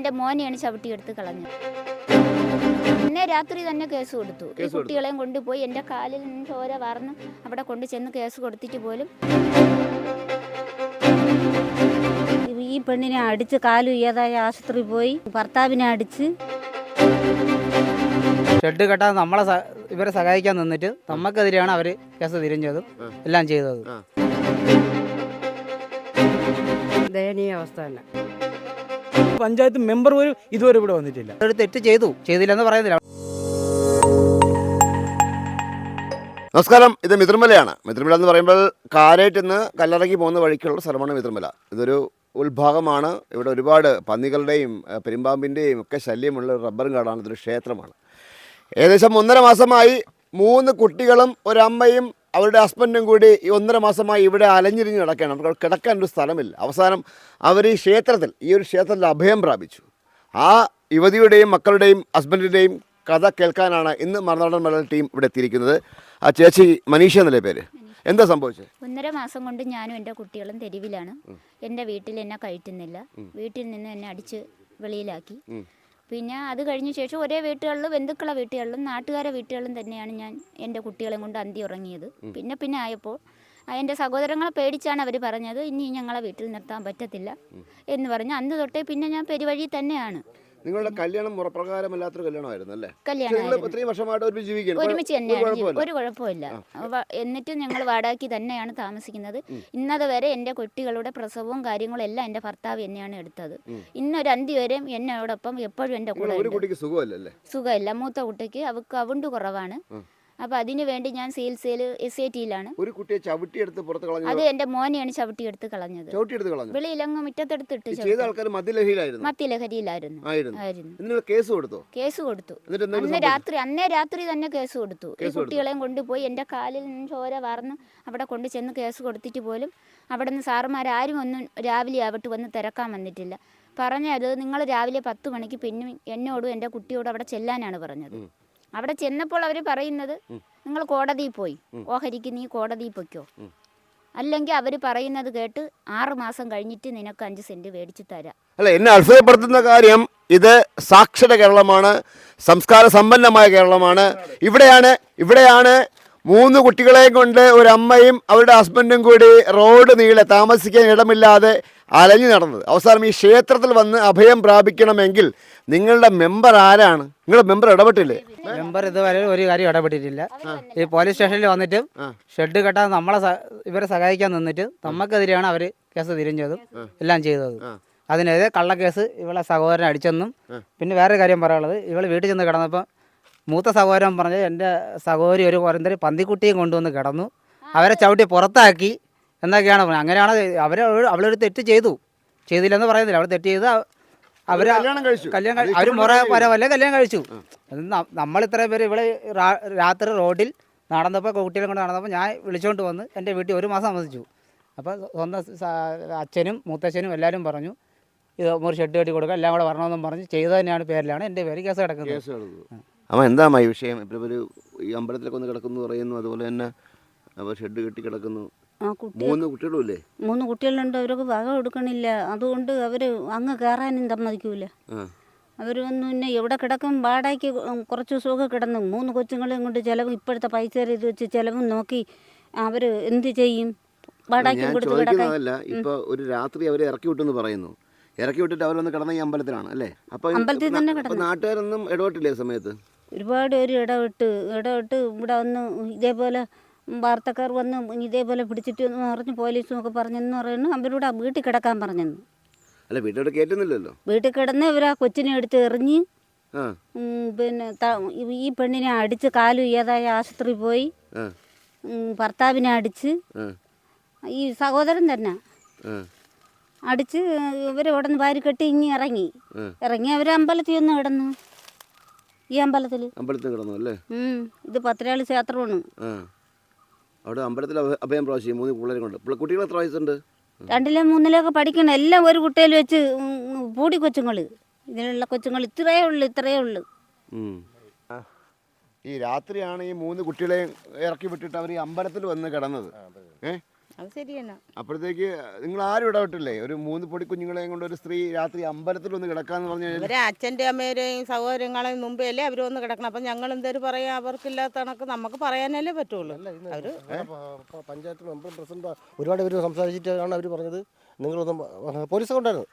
എന്റെ മോനെയാണ് ചവിട്ടിയെടുത്ത് കളഞ്ഞത്. ഇന്നേ രാത്രി തന്നെ കേസ് കൊടുത്തു. ഈ കുട്ടികളെയും കൊണ്ടുപോയി എന്റെ കാലിൽ നിന്ന് ചോര വാർന്ന് അവിടെ കൊണ്ടു ചെന്ന് കേസ് കൊടുത്തിട്ട് പോലും ഈ പെണ്ണിനെ അടിച്ച് കാലു ഏതായ ആശുപത്രി പോയി ഭർത്താവിനെ അടിച്ച് ഷെഡ് കെട്ടാൻ നമ്മളെ ഇവരെ സഹായിക്കാൻ നിന്നിട്ട് നമുക്കെതിരെയാണ് അവർ കേസ് തിരിഞ്ഞതും എല്ലാം ചെയ്തത്. ദയനീയ അവസ്ഥ തന്നെ. പഞ്ചായത്ത് മെമ്പർ പോലും ഇതുവരെ ഇവിടെ വന്നിട്ടില്ല. ഒരു തെറ്റ് ചെയ്തു. ചെയ്തില്ലെന്ന് പറയുന്നില്ല. നമസ്കാരം. ഇത് മിത്രമലയാണ് മിത്രമല എന്ന് പറയുമ്പോൾ കാരേറ്റ് നിന്ന് കല്ലറക്കി പോകുന്ന വഴിക്കുള്ള സ്ഥലമാണ് മിത്രമല ഇതൊരു ഉത്ഭാഗമാണ് ഇവിടെ ഒരുപാട് പന്നികളുടെയും പെരുമ്പാമ്പിന്റെയും ഒക്കെ ശല്യമുള്ള ഒരു റബ്ബറും കാടാണ്. ഇതൊരു ക്ഷേത്രമാണ്. ഏകദേശം ഒന്നര മാസമായി മൂന്ന് കുട്ടികളും ഒരമ്മയും അവരുടെ ഹസ്ബൻഡും കൂടി ഈ ഒന്നര മാസമായി ഇവിടെ അലഞ്ഞിരിഞ്ഞ് കിടക്കുകയാണ്. അവർക്ക് കിടക്കാൻ ഒരു സ്ഥലമില്ല. അവസാനം അവർ ഈ ക്ഷേത്രത്തിൽ ഈ ഒരു ക്ഷേത്രത്തിൽ അഭയം പ്രാപിച്ചു. ആ യുവതിയുടെയും മക്കളുടെയും ഹസ്ബൻഡിന്റെയും കഥ കേൾക്കാനാണ് ഇന്ന് മറുനാടൻ മലയാള ടീം ഇവിടെ എത്തിയിരിക്കുന്നത്. ആ ചേച്ചി മനീഷ എന്നല്ലേ പേര്? എന്താ സംഭവിച്ചത്? ഒന്നര മാസം കൊണ്ട് ഞാനും എന്റെ കുട്ടികളും തെരുവിലാണ്. എന്റെ വീട്ടിൽ എന്നെ കയറ്റുന്നില്ല. വീട്ടിൽ നിന്ന് എന്നെ അടിച്ച് വെളിയിലാക്കി. പിന്നെ അത് കഴിഞ്ഞ ശേഷം ഒരേ വീട്ടുകളിലും ബന്ധുക്കളെ വീട്ടുകളിലും നാട്ടുകാരെ വീട്ടുകളിലും തന്നെയാണ് ഞാൻ എന്റെ കുട്ടികളെ കൊണ്ട് അന്തി ഉറങ്ങിയത്. പിന്നെ പിന്നെ ആയപ്പോൾ എന്റെ സഹോദരങ്ങളെ പേടിച്ചാണ് അവർ പറഞ്ഞത് ഇനി ഞങ്ങളെ വീട്ടിൽ നിർത്താൻ പറ്റത്തില്ല. എന്ന് പറഞ്ഞ് അന്ന് തൊട്ടേ പിന്നെ ഞാൻ പെരുവഴി തന്നെയാണ്. നിങ്ങളുടെ കല്യാണം മുറപ്രകാരമല്ലാത്തൊരു കല്യാണമായിരുന്നു അല്ലേ? കല്യാണം ഇത്രയും വർഷമായിട്ട് ഒരുമിച്ച് ജീവിക്കണം ഒരുമിച്ച് തന്നെയാണ്. കുഴപ്പമില്ല. ഒരു കുഴപ്പമില്ല. എന്നിട്ടും ഞങ്ങൾ വാടാക്കി തന്നെയാണ് താമസിക്കുന്നത്. ഇന്നത് വരെ എന്റെ കുട്ടികളുടെ പ്രസവവും കാര്യങ്ങളും എല്ലാം എന്റെ ഭർത്താവ് തന്നെയാണ് എടുത്തത്. ഇന്നൊരു അന്തി വരെയും എന്നോടൊപ്പം എപ്പോഴും എന്റെ കൂടെ സുഖമില്ല. മൂത്ത കുട്ടിക്ക് അവക്ക് അവണ്ട് കുറവാണ്. അപ്പോൾ അതിനു വേണ്ടി ഞാൻ ചികിത്സയിൽ എസ് ഐ ടിയിലാണ് ഒരു കുട്ടിയെ ചവിട്ടിയെടുത്ത് പുറത്ത് കളഞ്ഞു അത് എന്റെ മോനെയാണ് ചവിട്ടിയെടുത്ത് കളഞ്ഞത്. ചവിട്ടിയെടുത്ത് കളഞ്ഞു? വെളിയിലങ്ങ് മുറ്റത്തെടുത്തിട്ട് ചെയ്ത ആൾക്കാർ മദ്യലഹരിയിലായിരുന്നു? മദ്യലഹരിയിലായിരുന്നു. ആയിരുന്നു. കേസ് കൊടുത്തു? കേസ് കൊടുത്തു. അന്ന് രാത്രി അന്നേ രാത്രി തന്നെ കേസ് കൊടുത്തു. ഈ കുട്ടികളെയും കൊണ്ടുപോയി എന്റെ കാലിൽ നിന്ന് ചോര വാർന്ന് അവിടെ കൊണ്ട് ചെന്ന് കേസ് കൊടുത്തിട്ട് പോലും അവിടെ നിന്ന് സാറുമാരാരും ഒന്നും രാവിലെ ആവട്ട് വന്ന് തിരക്കാൻ വന്നിട്ടില്ല. പറഞ്ഞത് നിങ്ങൾ രാവിലെ പത്ത് മണിക്ക് പിന്നെ എന്നോടും എന്റെ കുട്ടിയോടും അവിടെ ചെല്ലാനാണ് പറഞ്ഞത്. അവിടെ ചെന്നപ്പോൾ അവർ പറയുന്നത് നിങ്ങൾ കോടതിയിൽ പോയി. ഓഹരിക്ക് നീ കോടതിയിൽ പൊയ്ക്കോ. അല്ലെങ്കിൽ അവർ പറയുന്നത് കേട്ട് ആറ് മാസം കഴിഞ്ഞിട്ട് നിനക്ക് അഞ്ച് സെന്റ് മേടിച്ചു തരാം. അല്ല എന്നെ അത്ഭുതപ്പെടുത്തുന്ന കാര്യം ഇത് സാക്ഷര കേരളമാണ് സംസ്കാര സമ്പന്നമായ കേരളമാണ്. ഇവിടെയാണ് ഇവിടെയാണ് മൂന്ന് കുട്ടികളെയും കൊണ്ട് ഒരു അമ്മയും അവരുടെ ഹസ്ബൻഡും കൂടി റോഡ് നീളെ താമസിക്കാൻ ഇടമില്ലാതെ അലഞ്ഞു നടന്നത്. അവസാനം ഈ ക്ഷേത്രത്തിൽ വന്ന് അഭയം പ്രാപിക്കണമെങ്കിൽ നിങ്ങളുടെ മെമ്പർ ആരാണ്? നിങ്ങളുടെ മെമ്പർ ഇടപെട്ടില്ലേ? മെമ്പർ ഇതുവരെ ഒരു കാര്യം ഇടപെട്ടിട്ടില്ല. ഈ പോലീസ് സ്റ്റേഷനിൽ വന്നിട്ട് ഷെഡ് കെട്ടാൻ നമ്മളെ ഇവരെ സഹായിക്കാൻ നിന്നിട്ട് നമുക്കെതിരെയാണ് അവർ കേസ് തിരിഞ്ഞതും എല്ലാം ചെയ്തത്. അതിനെതിരെ കള്ളക്കേസ് ഇവളെ സഹോദരൻ അടിച്ചെന്നും പിന്നെ വേറെ കാര്യം പറയാനുള്ളത് ഇവൾ വീട്ടിൽ ചെന്ന് കിടന്നപ്പോൾ മൂത്ത സഹോദരൻ പറഞ്ഞ് എന്റെ സഹോദരി ഒരു പരന്തരി പന്തിക്കുട്ടിയും കൊണ്ടുവന്ന് കിടന്നു. അവരെ ചവിട്ടി പുറത്താക്കി. എന്നൊക്കെയാണ് പറഞ്ഞത്. അങ്ങനെയാണ് അവർ അവളൊരു തെറ്റ് ചെയ്തു. ചെയ്തില്ലെന്ന് പറയുന്നില്ല. അവൾ തെറ്റ് ചെയ്ത് അവർ കല്യാണം കഴിച്ചു. കല്യാണം അവർ മുറ പരവല്ല കല്യാണം കഴിച്ചു. നമ്മൾ ഇത്രയും പേര് ഇവിടെ രാത്രി റോഡിൽ നടന്നപ്പോൾ കുട്ടികളെ കൊണ്ട് നടന്നപ്പോൾ ഞാൻ വിളിച്ചുകൊണ്ട് വന്ന് എന്റെ വീട്ടിൽ ഒരു മാസം താമസിച്ചു. അപ്പോൾ സ്വന്തം അച്ഛനും മൂത്തച്ഛനും എല്ലാവരും പറഞ്ഞു ഇത് ഒരു ഷെഡ് കെട്ടി കൊടുക്കുക എല്ലാം കൂടെ വരണമെന്നും പറഞ്ഞ് ചെയ്തു തന്നെയാണ് പേരിലാണ് എന്റെ പേര് കേസ് കിടക്കുന്നത്. അപ്പം എന്താ ഈ വിഷയം? ഇപ്പോൾ ഒരു ഈ അമ്പലത്തിലൊക്കെ ഒന്ന് കിടക്കുന്നു പറയുന്നു അതുപോലെ തന്നെ ഷെഡ് കെട്ടി കിടക്കുന്നു. മൂന്ന് കുട്ടികളുമല്ലേ മൂന്ന് കുട്ടികളുണ്ട് അവരൊക്കെ വക കൊടുക്കണില്ല അതുകൊണ്ട് അവർ അങ്ങ് കയറാനും സമ്മതിക്കൂല. അവർ അവർ വന്നു പിന്നെ എവിടെ കിടക്കും? വാടകയ്ക്ക് കുറച്ച് ദിവസമൊക്കെ കിടന്നു മൂന്ന് കൊച്ചുങ്ങളെയും കൊണ്ട് ചിലവ് ഇപ്പോഴത്തെ പൈസ ഇത് വെച്ച് ചിലവും നോക്കി അവർ എന്ത് ചെയ്യും? വാടകയ്ക്ക് കൊടുത്ത് കിടക്കാൻ. ചോദിക്കുന്നതല്ല ഇപ്പൊ ഒരു രാത്രി അവരെ ഇറക്കി വിട്ടെന്ന് പറയുന്നു. ഇറക്കി വിട്ടിട്ട് അവരൊന്ന് കിടന്ന ഈ അമ്പലത്തിലാണ് അല്ലേ? അപ്പൊ അമ്പലത്തിൽ തന്നെ കിടന്നു. നാട്ടുകാരൊന്നും ഇടപെട്ടില്ലേ സമയത്ത്? ഒരുപാട് പേര് ഇടപെട്ട് ഇടപെട്ട് ഇവിടെ വന്ന് ഇതേപോലെ വാർത്തക്കാർ വന്ന് ഇതേപോലെ പിടിച്ചിട്ട് എന്ന് പറഞ്ഞ് പോലീസും ഒക്കെ പറഞ്ഞെന്ന് പറയുന്നു. അവരോട് ആ വീട്ടിൽ കിടക്കാൻ പറഞ്ഞെന്ന്. അല്ല വീട്ടിലോട്ട് കയറ്റുന്നില്ലല്ലോ? വീട്ടിൽ കിടന്ന് ഇവർ ആ കൊച്ചിനെ എടുത്ത് എറിഞ്ഞ് പിന്നെ ഈ പെണ്ണിനെ അടിച്ച് കാലു ഏതായ ആശുപത്രി പോയി ഭർത്താവിനെ അടിച്ച് ഈ സഹോദരൻ തന്നെ അടിച്ച് ഇവർ അവിടെ നിന്ന് വാരി കെട്ടി ഇങ്ങി ഇറങ്ങി. ഇറങ്ങി അവർ അമ്പലത്തിൽ ഒന്ന് കിടന്നു. ഈ അമ്പലത്തിൽ അമ്പലത്തിൽ കിടന്നു അല്ലേ? ഇത് പത്രയാളി ക്ഷേത്രമാണ്. അവിടെ അമ്പലത്തിൽ അഭ- അഭയം പ്രാവശ്യം മൂന്ന് പിള്ളേരെ കൊണ്ട്. കുട്ടികൾ എത്ര വയസ്സുണ്ട്? രണ്ടിലും മൂന്നിലൊക്കെ പഠിക്കണം. എല്ലാം ഒരു കുട്ടിയിൽ വെച്ച് പൂടി കൊച്ചുങ്ങൾ ഇതിനുള്ള കൊച്ചുങ്ങൾ ഇത്രയേ ഉള്ളു ഇത്രയേ ഉള്ളു. ഈ രാത്രിയാണ് ഈ മൂന്ന് കുട്ടികളെയും ഇറക്കി വിട്ടിട്ട് അവർ ഈ അമ്പലത്തിൽ വന്ന് കിടന്നത്. ഏ? അത് ശരിയാണ് അപ്പോഴത്തേക്ക് നിങ്ങൾ ആരും ഇടപെട്ടില്ലേ? ഒരു മൂന്ന് പൊടി കുഞ്ഞുങ്ങളെയും കൊണ്ട് ഒരു സ്ത്രീ രാത്രി അമ്പലത്തിൽ ഒന്ന് കിടക്കാന്ന് പറഞ്ഞു കഴിഞ്ഞാൽ അവരെ അച്ഛന്റെ അമ്മയുടെയും സഹോദരങ്ങളെയും മുമ്പേ അല്ലേ അവർ ഒന്ന് കിടക്കണം? അപ്പം ഞങ്ങൾ എന്തേലും പറയാം? അവർക്കില്ലാത്ത കണക്ക് നമുക്ക് പറയാനല്ലേ പറ്റുള്ളൂ. അവർ പഞ്ചായത്ത് മെമ്പർ പ്രസിഡന്റ് ഒരുപാട് പേര് സംസാരിച്ചിട്ടാണ് അവർ പറഞ്ഞത്. നിങ്ങളൊന്നും പോലീസ് കൊണ്ടായിരുന്നു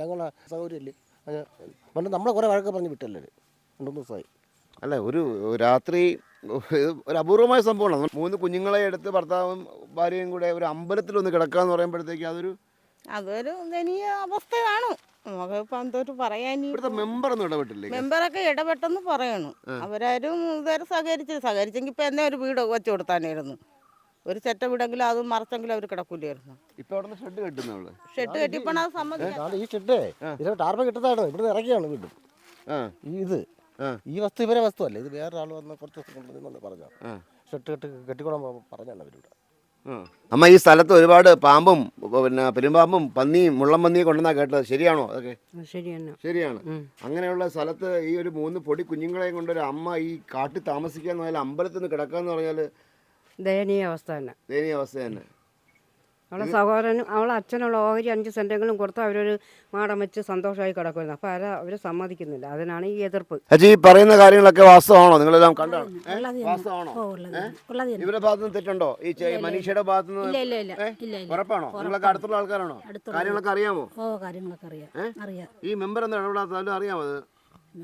ഞങ്ങളെ സൗകര്യമില്ലേ. പണ്ട് നമ്മളെ കുറേ വഴക്ക് പറഞ്ഞ് വിട്ടല്ലേ രണ്ടു മൂന്ന് ദിവസമായി. അല്ല ഒരു രാത്രി ഒരു അപൂർവമായ സംഭവമാണ്. മൂന്ന് കുഞ്ഞുങ്ങളെ എടുത്ത് ഭർത്താവും ഭാര്യയും കൂടെ ഒരു അമ്പലത്തിൽ ഒന്ന് കിടക്കാന്ന് പറയുമ്പോഴത്തേക്ക് അതൊരു അതൊരു ദനീയ അവസ്ഥയാണ്. എന്തോട്ട് പറയാൻ മെമ്പർ ഒന്നും ഇടപെട്ടില്ലേ? മെമ്പറൊക്കെ ഇടപെട്ടെന്ന് പറയണു. അവരാരും ഇതുവരെ സഹകരിച്ചു സഹകരിച്ചെങ്കിൽ ഇപ്പം എന്നെ ഒരു വീട് വെച്ചു കൊടുത്താനായിരുന്നു. ഒരു ചെറ്റ വീടെങ്കിലും അത് മറച്ചെങ്കിലും അവർ കിടക്കൂലായിരുന്നു. ഇപ്പൊ അവിടെ ഷെഡ് കെട്ടുന്നവൾ ഷെഡ് കെട്ടിപ്പണ അത് സമ്മതിക്കാം ഈ ഷെഡേ ടാർപ്പ കിട്ടുന്നതാണ്? ഇവിടുന്ന് ഇറക്കിയാണ് വീണ്ടും. ഇത്. ഈ വസ്തു ഇവരെ വസ്തു അല്ലേ ഇത് വേറെ ആൾ വന്ന് കുറച്ച് ദിവസം കൊണ്ടുവന്നു പറഞ്ഞു ഷെട്ട് കെട്ട് കെട്ടി കെട്ടിക്കോളാൻ പറഞ്ഞാണ് അവരിവിടെ ആ. അമ്മ ഈ സ്ഥലത്ത് ഒരുപാട് പാമ്പും പിന്നെ പെരുമ്പാമ്പും പന്നിയും മുള്ളം പന്നിയും കൊണ്ടുവന്നാ കേട്ടത്. ശരിയാണോ അതൊക്കെ? ശരിയാണ്. അങ്ങനെയുള്ള സ്ഥലത്ത് ഈ ഒരു മൂന്ന് പൊടി കുഞ്ഞുങ്ങളെയും കൊണ്ട് ഒരു അമ്മ ഈ കാട്ടിൽ താമസിക്കാന്ന് പറഞ്ഞാൽ അമ്പലത്തിൽ നിന്ന് കിടക്കാന്ന് പറഞ്ഞാൽ ദയനീയ അവസ്ഥ തന്നെ. ദയനീയ അവസ്ഥ തന്നെ. അവളെ സഹോദരനും അവളെ അച്ഛനുള്ള ഓഹരി അഞ്ച് സെന്റെങ്കിലും കൊടുത്ത് അവരൊരു മാടം വെച്ച് സന്തോഷമായി കിടക്കുമായിരുന്നു അപ്പോൾ അവരെ അവർ സമ്മതിക്കുന്നില്ല. അതിനാണ് ഈ എതിർപ്പ്. ഈ പറയുന്ന കാര്യങ്ങളൊക്കെ വാസ്തവമാണോ? നിങ്ങളെല്ലാം കണ്ടാണോ? വാസ്തവമാണോ? ഇവരുടെ ഭാഗത്ത് നിന്ന് തെറ്റുണ്ടോ? ഈ മനീഷയുടെ ഭാഗത്ത് നിന്ന് ഉറപ്പാണോ? നിങ്ങളൊക്കെ അടുത്തുള്ള ആൾക്കാരാണോ? അടുത്തുള്ള കാര്യങ്ങളൊക്കെ അറിയാമോ ഓ കാര്യങ്ങളൊക്കെ അറിയാം. അറിയാം. ഈ മെമ്പർ എന്താ ഇടപെടാത്തത്? അറിയാമോ അത്?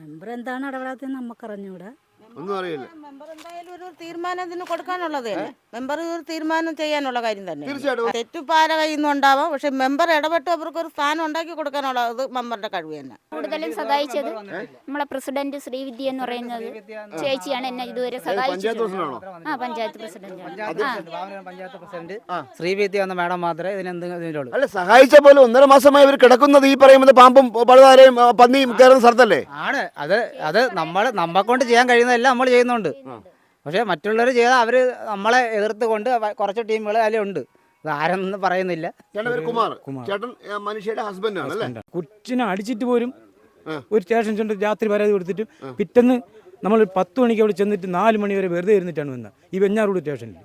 മെമ്പർ എന്താണ് ഇടപെടാത്തതെന്ന് നമുക്കറിഞ്ഞൂടാ. ഒന്നും അറിയില്ല. മെമ്പർ എന്തായാലും ഒരു തീരുമാനം ഇതിന് കൊടുക്കാനുള്ളത് മെമ്പർ ഒരു തീരുമാനം ചെയ്യാനുള്ള കാര്യം തന്നെ. തീർച്ചയായിട്ടും. തെറ്റുപാല കയ്യിൽ ഉണ്ടാവാം. പക്ഷെ മെമ്പർ ഇടപെട്ട് അവർക്ക് ഒരു സ്ഥാനം ഉണ്ടാക്കി കൊടുക്കാനുള്ളത് മെമ്പറുടെ കഴിവ് തന്നെ. കൂടുതലും സഹായിച്ചത് നമ്മളെ പ്രസിഡന്റ് ശ്രീവിദ്യ എന്ന് പറയുന്നത് ചേച്ചിയാണ് എന്നെ ഇതുവരെ പഞ്ചായത്ത് സഹായിച്ചത് പ്രസിഡന്റാണോ? ആ പഞ്ചായത്ത് പ്രസിഡന്റ്. ശ്രീവിദ്യ എന്ന മാഡം മാത്രമേ ഇതിനെന്തെങ്കിലും അല്ല സഹായിച്ച പോലെ ഒന്നര മാസമായി ഇവർ കിടക്കുന്നത് ഈ പറയുന്നത് പാമ്പും പഴുതാരയും പന്നിയും കയറുന്ന സ്ഥലത്തല്ലേ? ആണ്. അത് അത് നമ്മൾ നമ്മക്കൊണ്ട് ചെയ്യാൻ കഴിയുന്നതെല്ലാം. നമ്മൾ ചെയ്യുന്നുണ്ട്. പക്ഷേ മറ്റുള്ളവർ ചെയ്ത അവർ നമ്മളെ എതിർത്ത് കൊണ്ട് കുറച്ച് ടീമുകൾ അതിലുണ്ട് ഉണ്ട്. ആരെന്ന് പറയുന്നില്ല. ചേട്ടൻ കുമാർ. ചേട്ടൻ മനുഷ്യയുടെ അല്ലേ? കൊച്ചിനെ അടിച്ചിട്ട് പോലും ഒരു സ്റ്റേഷൻ ചെന്ന് രാത്രി പരാതി കൊടുത്തിട്ട് പിറ്റേന്ന് നമ്മൾ പത്ത് മണിക്ക് അവിടെ ചെന്നിട്ട് നാല് മണി വരെ വെറുതെ ഇരുന്നിട്ടാണ് വന്നത്. ഈ വെഞ്ഞാറോട് സ്റ്റേഷനിൽ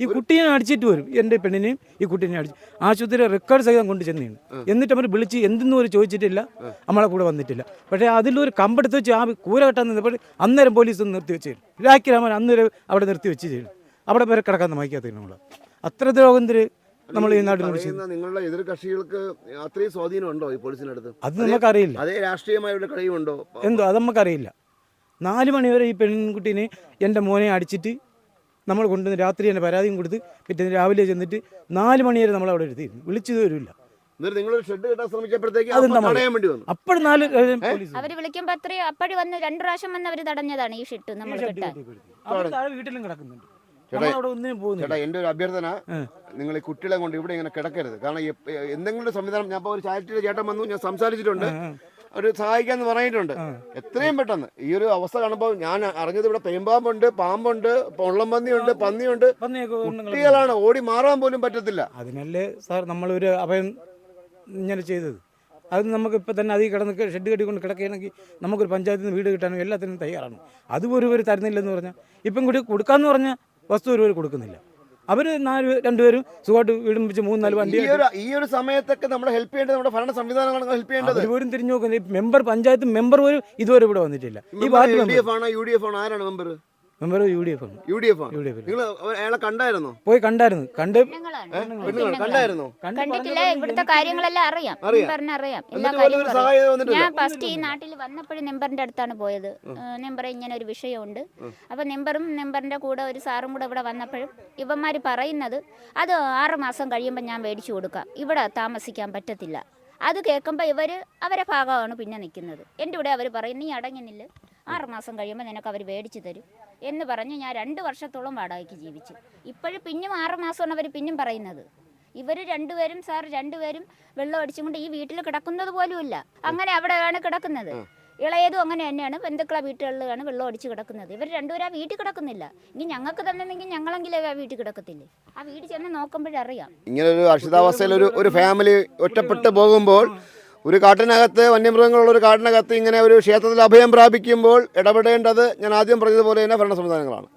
ഈ കുട്ടീനെ അടിച്ചിട്ട് വരും. എന്റെ പെണ്ണിനെയും ഈ കുട്ടീനെ അടിച്ചു. ആശുപത്രി റെക്കോർഡ് സഹിതം കൊണ്ട് ചെന്നാണ്. എന്നിട്ട് അവർ വിളിച്ച് എന്തെന്നും ഒരു ചോദിച്ചിട്ടില്ല. നമ്മളെ കൂടെ വന്നിട്ടില്ല. പക്ഷേ അതിലൊരു കമ്പെടുത്ത് വെച്ച് ആ കൂര കെട്ടാൻ നിന്നപ്പോൾ അന്നേരം പോലീസ് ഒന്ന് നിർത്തി വെച്ച് രാഖി രാമൻ അന്നേരം അവിടെ നിർത്തി വെച്ച് ചെയ്യും അവിടെ വരെ കിടക്കാൻ വായിക്കാത്ത നമ്മൾ അത്ര ദ്രോഹന്തിര് നമ്മൾ ഈ നാട്ടിൽ നിങ്ങളുടെ എതിർ കക്ഷികൾക്ക് അത്രയും സ്വാധീനം ഉണ്ടോ ഈ പോലീസിന് അടുത്ത്? അത് നമുക്കറിയില്ല. അതേ രാഷ്ട്രീയമായുള്ള കളിയുണ്ടോ എന്തോ അത് നമുക്കറിയില്ല. നാല് മണിവരെ ഈ പെൺകുട്ടീനെ എന്റെ മോനെ അടിച്ചിട്ട് നമ്മൾ കൊണ്ടുവന്ന് രാത്രി തന്നെ പരാതിയും കൊടുത്ത് പിറ്റേന്ന് രാവിലെ ചെന്നിട്ട് നാല് മണി വരെ നമ്മൾ അവിടെ എടുത്തിരുന്നു വിളിച്ചത് വരില്ല. എന്നിട്ട് നിങ്ങളൊരു ഷെഡ് കെട്ടാൻ ശ്രമിച്ചപ്പോഴത്തേക്ക് അതെന്താ വേണ്ടി വന്നു. അപ്പോൾ നാല് അവർ വിളിക്കുമ്പോ അത്രയും അപ്പഴി വന്ന് രണ്ടു പ്രാവശ്യം വന്ന് അവർ തടഞ്ഞതാണ് ഈ ഷിട്ട് നമ്മൾ കിട്ടാൻ. വീട്ടിലും കിടക്കുന്നുണ്ട്. ചേട്ടാ ഒരു അഭ്യർത്ഥന നിങ്ങൾ ഈ കുട്ടികളെ കൊണ്ട് ഇവിടെ ഇങ്ങനെ കിടക്കരുത്. കാരണം എന്തെങ്കിലും ഒരു സംവിധാനം ഞാൻ ഒരു ചാരിറ്റിയുടെ ചേട്ടൻ വന്നു ഞാൻ സംസാരിച്ചിട്ടുണ്ട്. ഒരു സഹായിക്കാന്ന് പറഞ്ഞിട്ടുണ്ട്. എത്രയും പെട്ടെന്ന്. ഈ ഒരു അവസ്ഥ കാണുമ്പോൾ ഞാൻ അറിഞ്ഞത് ഇവിടെ പേമ്പാമ്പുണ്ട് പാമ്പുണ്ട് പൊള്ളം പന്നിയുണ്ട് കുട്ടികളാണ്. ഓടി മാറാൻ പോലും പറ്റത്തില്ല. അതിനല്ലേ സാർ നമ്മളൊരു അഭയം ഇങ്ങനെ ചെയ്തത്. അത് നമുക്ക് ഇപ്പം തന്നെ അതിൽ കിടന്ന് ഷെഡ് കെട്ടിക്കൊണ്ട് കിടക്കുകയാണെങ്കിൽ നമുക്കൊരു പഞ്ചായത്തിൽ നിന്ന് വീട് കിട്ടാനും എല്ലാത്തിനും തയ്യാറാണ്. അതും ഒരു തരുന്നില്ലെന്ന് പറഞ്ഞാൽ ഇപ്പം കൂടി കൊടുക്കാമെന്ന് പറഞ്ഞാൽ വസ്തു ഒരു കൊടുക്കുന്നില്ല. അവർ നാല് രണ്ടുപേരും സുഖമായിട്ട് വീടും വെച്ച് മൂന്ന് നാല് വണ്ടി ഈ ഒരു ഈ ഒരു സമയത്തൊക്കെ നമ്മൾ ഹെൽപ്പ് ചെയ്യേണ്ടത് നമ്മുടെ ഭരണ സംവിധാനങ്ങളാണ് ഹെൽപ്പ് ചെയ്യേണ്ടത്. അവർ തിരിഞ്ഞു നോക്കുന്നത്. മെമ്പർ പഞ്ചായത്ത് മെമ്പർ പോലും ഇതുവരെ ഇവിടെ വന്നിട്ടില്ല. ഈ പാർട്ടി യു ഡി എഫ് ആണോ യു ഡി എഫ് ആണോ? ആരാണ് member member U D F ആണ്. U D F U D F നിങ്ങൾ അയാളെ കണ്ടായിരുന്നോ? പോയി കണ്ടായിരുന്നു. കണ്ട്. പെണ്ണുങ്ങൾ കണ്ടായിരുന്നോ? കണ്ട് കണ്ടിട്ടില്ല. ഇവിടുത്തെ കാര്യങ്ങളെല്ലാം അറിയാം. അറിയാം. പറഞ്ഞറിയാം എല്ലാ കാര്യങ്ങളും ഞാൻ ഫസ്റ്റ് ഈ നാട്ടിൽ വന്നപ്പോഴും നെമ്പറിന്റെ അടുത്താണ് പോയത്. നെമ്പർ ഇങ്ങനെ ഒരു വിഷയമുണ്ട്. അപ്പൊ നെമ്പറും നെമ്പറിന്റെ കൂടെ ഒരു സാറും കൂടെ ഇവിടെ വന്നപ്പോഴും ഇവന്മാർ പറയുന്നത് അത് ആറ് മാസം കഴിയുമ്പോൾ ഞാൻ മേടിച്ചു കൊടുക്കാം. ഇവിടെ താമസിക്കാൻ പറ്റത്തില്ല. അത് കേൾക്കുമ്പോൾ ഇവർ അവരെ ഭാഗമാണ് പിന്നെ നിൽക്കുന്നത് എന്റെ കൂടെ അവർ പറയും നീ അടങ്ങുന്നില്ല ആറ് മാസം കഴിയുമ്പോൾ നിനക്ക് അവർ മേടിച്ചു തരും. എന്ന് പറഞ്ഞ് ഞാൻ രണ്ട് വർഷത്തോളം വാടകയ്ക്ക് ജീവിച്ചു. ഇപ്പോഴും പിന്നും ആറ് മാസമാണ് അവർ പിന്നും പറയുന്നത്. ഇവർ രണ്ടുപേരും സാർ രണ്ടുപേരും വെള്ളം അടിച്ചുകൊണ്ട് ഈ വീട്ടിൽ കിടക്കുന്നത് പോലുമില്ല അങ്ങനെ അവിടെയാണ് കിടക്കുന്നത്. ഇളയതും അങ്ങനെ തന്നെയാണ്. ബന്ധുക്കളെ വീട്ടുകളിലാണ് വെള്ളം അടിച്ച് കിടക്കുന്നത്. ഇവർ രണ്ടുപേരും ആ വീട്ടിൽ കിടക്കുന്നില്ല. ഇനി ഞങ്ങൾക്ക് തന്നെങ്കിൽ ഞങ്ങളെങ്കിലും ആ വീട്ടിൽ കിടക്കത്തില്ലേ? ആ വീട് ചെന്ന് നോക്കുമ്പോഴറിയാം. ഇങ്ങനെ ഒരു അക്ഷിതാവസ്ഥയിൽ ഒരു ഒരു ഫാമിലി ഒറ്റപ്പെട്ട് പോകുമ്പോൾ ഒരു കാട്ടിനകത്ത് വന്യമൃഗങ്ങളുള്ള ഒരു കാട്ടിനകത്ത് ഇങ്ങനെ ഒരു ക്ഷേത്രത്തിൽ അഭയം പ്രാപിക്കുമ്പോൾ ഇടപെടേണ്ടത് ഞാൻ ആദ്യം പറഞ്ഞതുപോലെ തന്നെ ഭരണ സംവിധാനങ്ങളാണ്.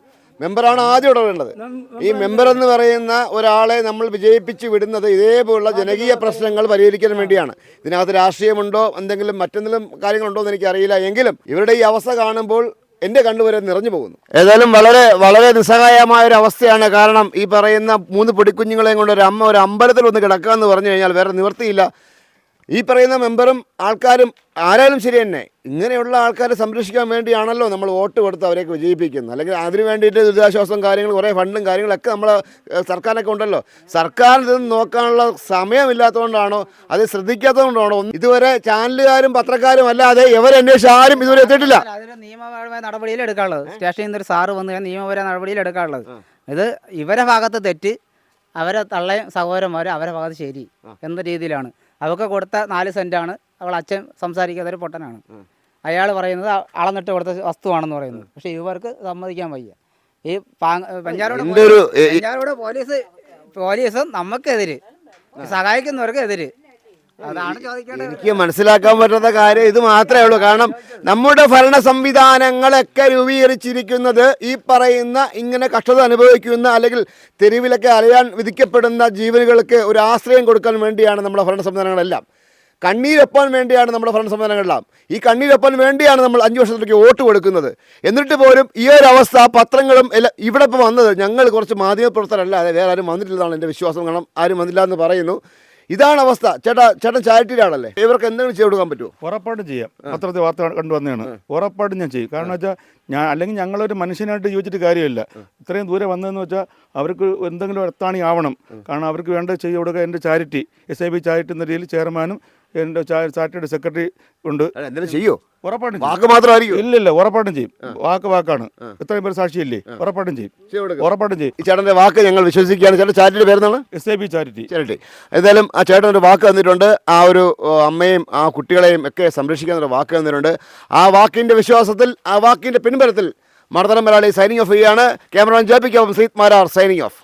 മെമ്പറാണ് ആദ്യം ഇടപെടേണ്ടത്. ഈ മെമ്പർ എന്ന് പറയുന്ന ഒരാളെ നമ്മൾ വിജയിപ്പിച്ച് വിടുന്നത് ഇതേപോലുള്ള ജനകീയ പ്രശ്നങ്ങൾ പരിഹരിക്കാൻ വേണ്ടിയാണ്. ഇതിനകത്ത് രാഷ്ട്രീയമുണ്ടോ എന്തെങ്കിലും മറ്റെന്തെങ്കിലും കാര്യങ്ങളുണ്ടോ എന്ന് എനിക്കറിയില്ല. എങ്കിലും ഇവരുടെ ഈ അവസ്ഥ കാണുമ്പോൾ എന്റെ കണ്ടുവരെ നിറഞ്ഞു പോകുന്നു. ഏതായാലും വളരെ വളരെ നിസ്സഹായമായ ഒരു അവസ്ഥയാണ്. കാരണം ഈ പറയുന്ന മൂന്ന് പൊടിക്കുഞ്ഞുങ്ങളെയും കൊണ്ട് ഒരു അമ്മ ഒരു അമ്പലത്തിൽ ഒന്ന് കിടക്കുക എന്ന് പറഞ്ഞു കഴിഞ്ഞാൽ വേറെ നിവൃത്തിയില്ല. ഈ പറയുന്ന മെമ്പറും ആൾക്കാരും ആരായാലും ശരി തന്നെ. ഇങ്ങനെയുള്ള ആൾക്കാരെ സംരക്ഷിക്കാൻ വേണ്ടിയാണല്ലോ നമ്മൾ വോട്ട് കൊടുത്ത് അവരെയൊക്കെ വിജയിപ്പിക്കുന്നത്. അല്ലെങ്കിൽ അതിന് വേണ്ടിയിട്ട് ദുരിതാശ്വാസം കാര്യങ്ങൾ കുറേ ഫണ്ടും കാര്യങ്ങളൊക്കെ നമ്മൾ സർക്കാരിനൊക്കെ ഉണ്ടല്ലോ. സർക്കാർ ഇതൊന്നും നോക്കാനുള്ള സമയമില്ലാത്തതുകൊണ്ടാണോ? അത് ശ്രദ്ധിക്കാത്തതുകൊണ്ടാണോ? ഇതുവരെ ചാനലുകാരും പത്രക്കാരും അല്ലാതെ എവരന്വേഷിച്ച് ആരും ഇതുവരെ എത്തിയിട്ടില്ല. അതിന് നിയമപരമായ നടപടിയിൽ എടുക്കാനുള്ളത്. സ്റ്റേഷനിൽ നിന്ന് ഒരു സാറ് വന്നു നിയമപരമായ നടപടിയിൽ എടുക്കാനുള്ളത്. ഇത് ഇവരെ ഭാഗത്ത് തെറ്റ് അവരെ തള്ളയും സഹോദരന്മാരും അവരെ ഭാഗത്ത് ശരി എന്ന രീതിയിലാണ്. അവർക്ക് കൊടുത്ത നാല് സെന്റാണ് അവൾ അച്ഛൻ സംസാരിക്കാത്ത ഒരു പൊട്ടനാണ്. അയാൾ പറയുന്നത് അളന്നിട്ട് കൊടുത്ത വസ്തുവാണെന്ന് പറയുന്നത്. പക്ഷേ ഇവർക്ക് സമ്മതിക്കാൻ വയ്യ. ഈ പഞ്ചാറോട് പഞ്ചാരോട് പോലീസ് പോലീസും നമുക്കെതിര്. സഹായിക്കുന്നവർക്ക് എതിര് എനിക്ക് മനസ്സിലാക്കാൻ പറ്റാത്ത കാര്യം ഇത് മാത്രമേ ഉള്ളൂ. കാരണം നമ്മുടെ ഭരണ സംവിധാനങ്ങളൊക്കെ രൂപീകരിച്ചിരിക്കുന്നത് ഈ പറയുന്ന ഇങ്ങനെ കഷ്ടത അനുഭവിക്കുന്ന അല്ലെങ്കിൽ തെരുവിലൊക്കെ അലയാൻ വിധിക്കപ്പെടുന്ന ജീവനുകൾക്ക് ഒരു ആശ്രയം കൊടുക്കാൻ വേണ്ടിയാണ് നമ്മുടെ ഭരണ സംവിധാനങ്ങളെല്ലാം. കണ്ണീരൊപ്പാൻ വേണ്ടിയാണ് നമ്മുടെ ഭരണ സംവിധാനങ്ങളെല്ലാം. ഈ കണ്ണീരൊപ്പാൻ വേണ്ടിയാണ് നമ്മൾ അഞ്ച് വർഷത്തിലേക്ക് വോട്ട് കൊടുക്കുന്നത്. എന്നിട്ട് പോലും ഈ ഒരു അവസ്ഥ പത്രങ്ങളും എല്ലാം ഇവിടെ ഇപ്പോൾ വന്നത് ഞങ്ങൾ കുറച്ച് മാധ്യമപ്രവർത്തകരല്ല അതെ വേറെ ആരും വന്നിട്ടില്ലെന്നാണ് എന്റെ വിശ്വാസം. കാരണം ആരും വന്നില്ല എന്ന് പറയുന്നു. ഇതാണ് അവസ്ഥ. ചേട്ടാ ചേട്ടൻ ചാരിറ്റിയിലാണല്ലേ? ഇവർക്ക് എന്തെങ്കിലും ചെയ്ത് കൊടുക്കാൻ പറ്റുമോ ഉറപ്പായിട്ടും ചെയ്യാം. പത്രത്തിൽ വാർത്ത കണ്ടു വന്നതാണ്. ഉറപ്പായിട്ടും ഞാൻ ചെയ്യും. കാരണം വെച്ചാൽ ഞാൻ അല്ലെങ്കിൽ ഞങ്ങളൊരു മനുഷ്യനായിട്ട് ചോദിച്ചിട്ട് കാര്യമില്ല. ഇത്രയും ദൂരെ വന്നതെന്ന് വെച്ചാൽ അവർക്ക് എന്തെങ്കിലും എത്താണി ആവണം. കാരണം അവർക്ക് വേണ്ട ചെയ്ത് കൊടുക്കുക എന്റെ charity S I B charity എന്ന രീതിയിൽ ചെയർമാനും എന്റെ ചാരിറ്റിയുടെ സെക്രട്ടറി ഉണ്ട്. എന്തെങ്കിലും ചെയ്യോ? ഉറപ്പായിട്ടും. വാക്ക് മാത്രമായിരിക്കും. ഇല്ല ഇല്ല ഉറപ്പായിട്ടും ചെയ്യും. വാക്ക് വാക്കാണ്. ഇത്രയും പേര് സാക്ഷിയില്ലേ? ഉറപ്പായിട്ടും ചെയ്യും. ഉറപ്പായിട്ടും ചെയ്യും. ഈ ചേട്ടന്റെ വാക്ക് ഞങ്ങൾ വിശ്വസിക്കുകയാണ്. ചേട്ടൻ ചാരിറ്റിയുടെ പേരെന്നാണ് S A B charity. Charity. ഏതായാലും ആ ചേട്ടൻ ഒരു വാക്ക് തന്നിട്ടുണ്ട്. ആ ഒരു അമ്മയും ആ കുട്ടികളെയും ഒക്കെ സംരക്ഷിക്കാൻ ഒരു വാക്ക് തന്നിട്ടുണ്ട്. ആ വാക്കിന്റെ വിശ്വാസത്തിൽ ആ വാക്കിന്റെ പിൻബലത്തിൽ മർദ്ദനം മലയാളി സൈനിങ് ഓഫ് ചെയ്യുകയാണ്. ക്യാമറമാൻ ജാപ്പിക്കൊപ്പം സീത് മാരാർ സൈനിങ് ഓഫ്